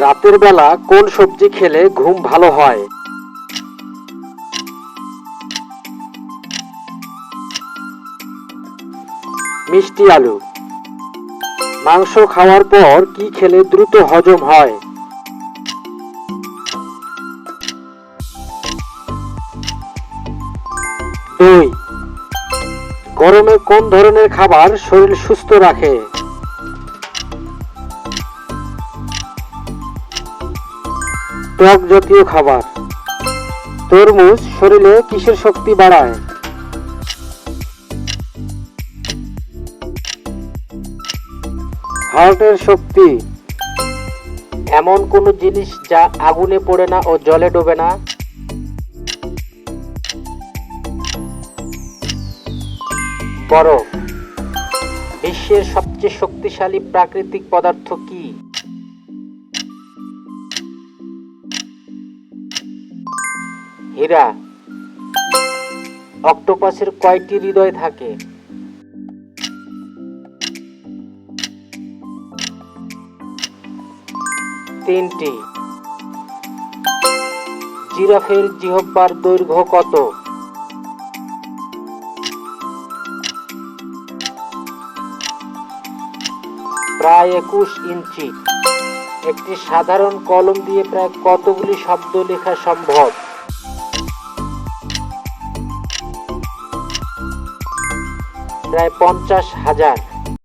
রাতের বেলা কোন সবজি খেলে ঘুম ভালো হয়? মিষ্টি আলু। মাংস খাওয়ার পর কি খেলে দ্রুত হজম হয়? দই। গরমে কোন ধরনের খাবার শরীর সুস্থ রাখে? টক জাতীয় খাবার। তরমুজ শরীরে কিসের শক্তি বাড়ায়? হার্টের শক্তি। এমন কোন জিনিস যা আগুনে পড়ে না ও জলে ডোবে না? বরফ। বিশ্বের সবচেয়ে শক্তিশালী প্রাকৃতিক পদার্থ কি? হীরা, অক্টোপাসের কয়টি হৃদয় থাকে? তিনটি। জিরাফের জিহ্বার দৈর্ঘ্য কত? প্রায় একুশ ইঞ্চি। একটি সাধারণ কলম দিয়ে প্রায় কতগুলি শব্দ লেখা সম্ভব? প্রায় পঞ্চাশ হাজার।